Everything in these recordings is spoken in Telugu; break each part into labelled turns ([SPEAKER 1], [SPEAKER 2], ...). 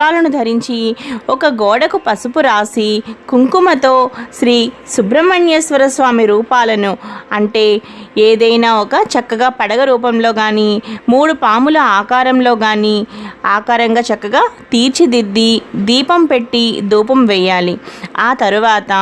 [SPEAKER 1] పాలను ధరించి ఒక గోడకు పసుపు రాసి కుంకుమతో శ్రీ సుబ్రహ్మణ్యేశ్వర స్వామి రూపాలను అంటే ఏదైనా ఒక చక్కగా పడగ రూపంలో కానీ మూడు పాముల ఆకారంలో కానీ ఆకారంగా చక్కగా తీర్చిదిద్ది దీపం పెట్టి ధూపం వేయాలి. ఆ తరువాత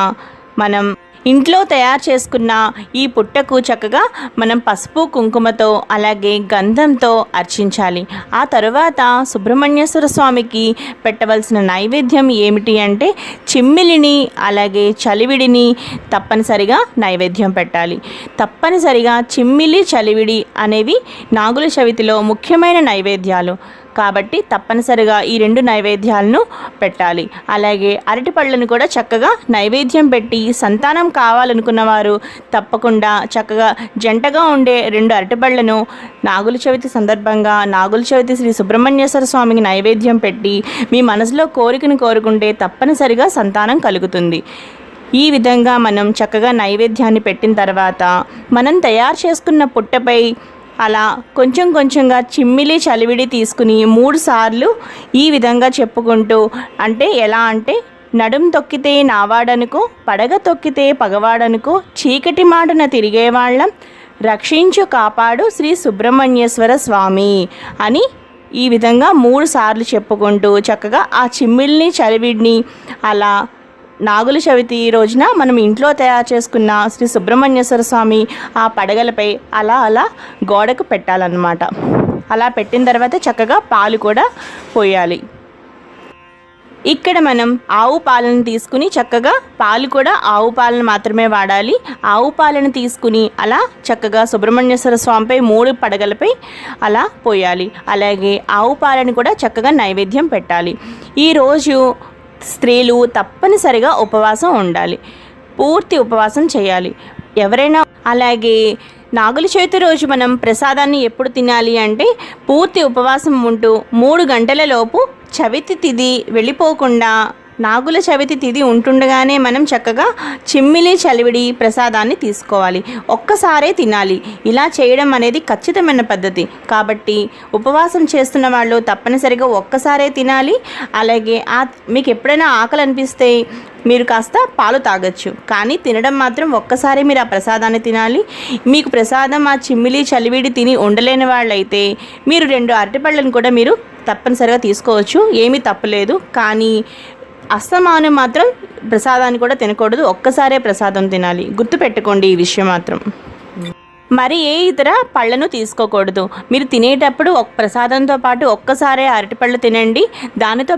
[SPEAKER 1] మనం ఇంట్లో తయారు చేసుకున్న ఈ పుట్టకు చక్కగా మనం పసుపు కుంకుమతో అలాగే గంధంతో అర్చించాలి. ఆ తర్వాత సుబ్రహ్మణ్యేశ్వర స్వామికి పెట్టవలసిన నైవేద్యం ఏమిటి అంటే చిమ్మిలిని అలాగే చలివిడిని తప్పనిసరిగా నైవేద్యం పెట్టాలి. తప్పనిసరిగా చిమ్మిలి చలివిడి అనేవి నాగుల చవితిలో ముఖ్యమైన నైవేద్యాలు. కాబట్టి తప్పనిసరిగా ఈ రెండు నైవేద్యాలను పెట్టాలి. అలాగే అరటి పళ్ళను కూడా చక్కగా నైవేద్యం పెట్టి సంతానం కావాలనుకున్న వారు తప్పకుండా చక్కగా జంటగా ఉండే రెండు అరటిపళ్ళను నాగుల చవితి సందర్భంగా నాగుల చవితి శ్రీ సుబ్రహ్మణ్యేశ్వర స్వామికి నైవేద్యం పెట్టి మీ మనసులో కోరికను కోరుకుంటే తప్పనిసరిగా సంతానం కలుగుతుంది. ఈ విధంగా మనం చక్కగా నైవేద్యాన్ని పెట్టిన తర్వాత మనం తయారు చేసుకున్న పుట్టపై అలా కొంచెం కొంచెంగా చిమ్మిలి చలివిడి తీసుకుని మూడు సార్లు ఈ విధంగా చెప్పుకుంటూ అంటే ఎలా అంటే నడుం తొక్కితే నావాడనుకో పడగ తొక్కితే పగవాడనుకో చీకటి మాటన తిరిగేవాళ్ళం రక్షించు కాపాడు శ్రీ సుబ్రహ్మణ్యేశ్వర స్వామి అని ఈ విధంగా మూడు సార్లు చెప్పుకుంటూ చక్కగా ఆ చిమ్మిల్ని చలివిడిని అలా నాగుల చవితి రోజున మనం ఇంట్లో తయారు చేసుకున్న శ్రీ సుబ్రహ్మణ్యేశ్వర స్వామి ఆ పడగలపై అలా అలా గోడకు పెట్టాలన్నమాట. అలా పెట్టిన తర్వాత చక్కగా పాలు కూడా పోయాలి. ఇక్కడ మనం ఆవు పాలను తీసుకుని చక్కగా పాలు కూడా ఆవు పాలను మాత్రమే వాడాలి. ఆవు పాలను తీసుకుని అలా చక్కగా సుబ్రహ్మణ్యేశ్వర స్వామిపై మూడు పడగలపై అలా పోయాలి. అలాగే ఆవు పాలను కూడా చక్కగా నైవేద్యం పెట్టాలి. ఈరోజు స్త్రీలు తప్పనిసరిగా ఉపవాసం ఉండాలి. పూర్తి ఉపవాసం చేయాలి. ఎవరైనా అలాగే నాగుల చవితి రోజు మనం ప్రసాదాన్ని ఎప్పుడు తినాలి అంటే పూర్తి ఉపవాసం ఉంటూ మూడు గంటల లోపు చవితి తిది వెళ్ళిపోకుండా నాగుల చవితి తిథి ఉంటుండగానే మనం చక్కగా చిమ్మిలి చలివిడి ప్రసాదాన్ని తీసుకోవాలి. ఒక్కసారే తినాలి. ఇలా చేయడం అనేది ఖచ్చితమైన పద్ధతి. కాబట్టి ఉపవాసం చేస్తున్న వాళ్ళు తప్పనిసరిగా ఒక్కసారే తినాలి. అలాగే ఆ మీకు ఎప్పుడైనా ఆకలి అనిపిస్తే మీరు కాస్త పాలు తాగొచ్చు. కానీ తినడం మాత్రం ఒక్కసారి మీరు ఆ ప్రసాదాన్ని తినాలి. మీకు ప్రసాదం ఆ చిమ్మిలి చలివిడి తిని ఉండలేని వాళ్ళైతే మీరు రెండు అరటిపళ్ళను కూడా మీరు తప్పనిసరిగా తీసుకోవచ్చు. ఏమీ తప్పులేదు కానీ అస్తమానం మాత్రం ప్రసాదాన్ని కూడా తినకూడదు. ఒక్కసారే ప్రసాదం తినాలి. గుర్తుపెట్టుకోండి ఈ విషయం మాత్రం. మరి ఏ ఇతర పళ్ళను తీసుకోకూడదు. మీరు తినేటప్పుడు ఒక ప్రసాదంతో పాటు ఒక్కసారే అరటిపళ్ళు తినండి. దానితో